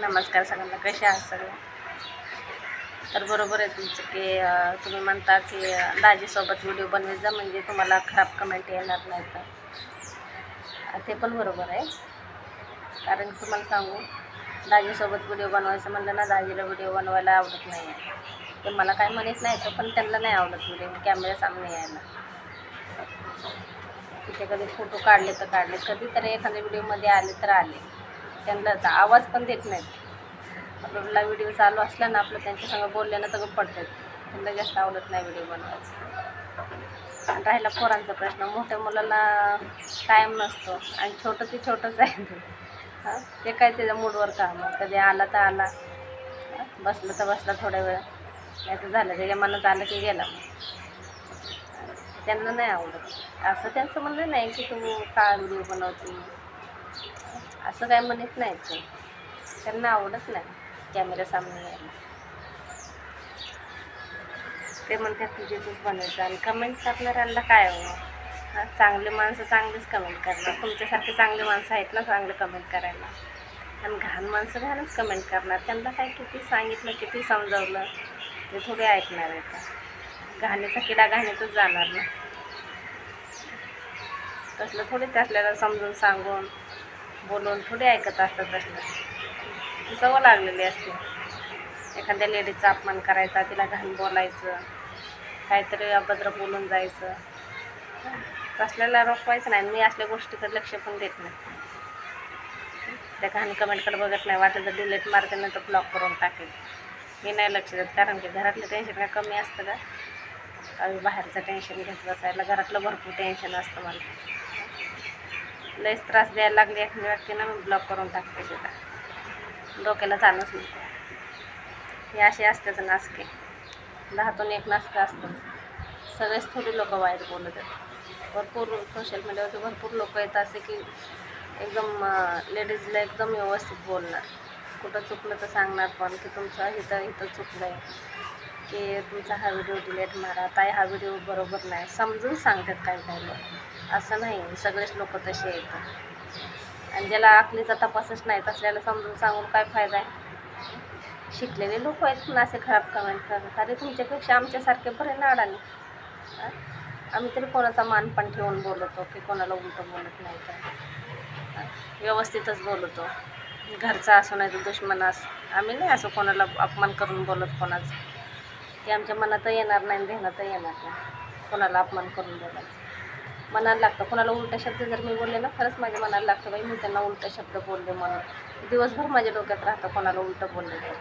नमस्कार सगळ्यांना कसे आहात सगळे? तर बरोबर आहे तुमचं की तुम्ही म्हणता की दाजीसोबत व्हिडिओ बनवायचा जा म्हणजे तुम्हाला खराब कमेंट येणार नाही तर ते पण बरोबर आहे. कारण तुम्हाला सांगू दाजीसोबत व्हिडिओ बनवायचं म्हणलं ना दाजीला व्हिडिओ बनवायला आवडत नाही आहे ते मला काय म्हणत नाही तर पण त्यांना नाही आवडत व्हिडिओ कॅमेरा सामने यायला. तिथे कधी फोटो काढले तर काढले कधीतरी एखाद्या व्हिडिओमध्ये आले तर आले. त्यांना आता आवाज पण देत नाहीत. आपला व्हिडिओ चालू असला ना आपलं त्यांच्यासंग बोलल्यानं तर पडतात. त्यांना जास्त आवडत नाही व्हिडिओ बनवायचं. आणि राहिला पोरांचा प्रश्न मोठ्या मुलाला टाईम नसतो आणि छोटं ते छोटंच आहे. ते हां ते काय त्याच्या मूडवर काम कधी आला तर आला. बसलं तर बसला थोड्या वेळ. नाही तर झालं त्याच्या मनात आलं की गेला त्यांना नाही आवडत. असं त्यांचं म्हणणं नाही की तुम्ही का व्हिडिओ बनवते. असं काय म्हणत नाही ते. त्यांना आवडत नाही कॅमेरा सामने यायला. ते म्हणतात तुझेच बनवायचं. बनायचं आणि कमेंट करणाऱ्यांना काय हो? हवं हां चांगले माणसं चांगलीच कमेंट करणार. तुमच्यासारखे चांगले माणसं आहेत ना चांगले कमेंट करायला. आणि घाण माणसं घाणच कमेंट करणार. त्यांना काय किती सांगितलं किती समजावलं ते थोडे ऐकणार आहे का घाणीचा किडा घाणीतच जाणार ना. तसलं थोडी त्यातल्याला समजून सांगून बोलून थोडी ऐकत असतात प्रश्न सवय लागलेली असते. एखाद्या लेडीचा अपमान करायचा तिला घाण बोलायचं काहीतरी अभद्र बोलून जायचं. तसल्याला रोखवायचं नाही. मी असल्या गोष्टीकडे लक्ष पण देत नाही. त्या घाण कमेंटकडे बघत नाही. वाटलं तर डिलेट मारते नंतर ब्लॉक करून टाकेल. मी नाही लक्ष देत कारण की घरातलं टेन्शन काय कमी असतं का? आम्ही बाहेरचं टेन्शन घेत बसायला. घरातलं भरपूर टेन्शन असतं मला. लयच त्रास द्यायला लागली एखाद्या व्यक्तीनं मी ब्लॉक करून टाकते सुद्धा डोक्याला चालूच नाही. हे असे असतेच नासके. दहातून एक नासकं असतंच सगळेच थोडी लोक वाईट बोलत आहेत. भरपूर सोशल मीडियावरती भरपूर लोक येत असे की एकदम लेडीजला एकदम व्यवस्थित बोलणार. कुठं चुकलं तर सांगणार पण की तुमचं इथं इथं चुकलं आहे की तुमचा हा व्हिडिओ डिलीट मारा ताई हा व्हिडिओ बरोबर नाही. समजून सांगतात काही काही लोक. असं नाही सगळेच लोक तसे येतात आणि ज्याला आखलीचा तपासच नाही तसल्याला समजून सांगून काय फायदा आहे? शिकलेले लोक आहेत पण असे खराब कमेंट करतात. अरे तुमच्यापेक्षा आमच्यासारखे बरे नाडाने. आम्ही तरी कोणाचा मान पण ठेवून बोलतो की कोणाला उलटं बोलत नाही तर. व्यवस्थितच बोलतो. घरचा असो नाही तर दुश्मन असो आम्ही नाही असं कोणाला अपमान करून बोलत कोणाचं. ते आमच्या मनात येणार नाही आणि ध्यानात येणार नाही. कोणाला अपमान करून बोलायचं मनाला लागतं. कोणाला उलटा शब्द जर मी बोलले ना खरंच माझ्या मनाला लागतं बाई मी त्यांना उलटा शब्द बोलले म्हणून. दिवसभर माझ्या डोक्यात राहतं कोणाला उलटं बोलले तर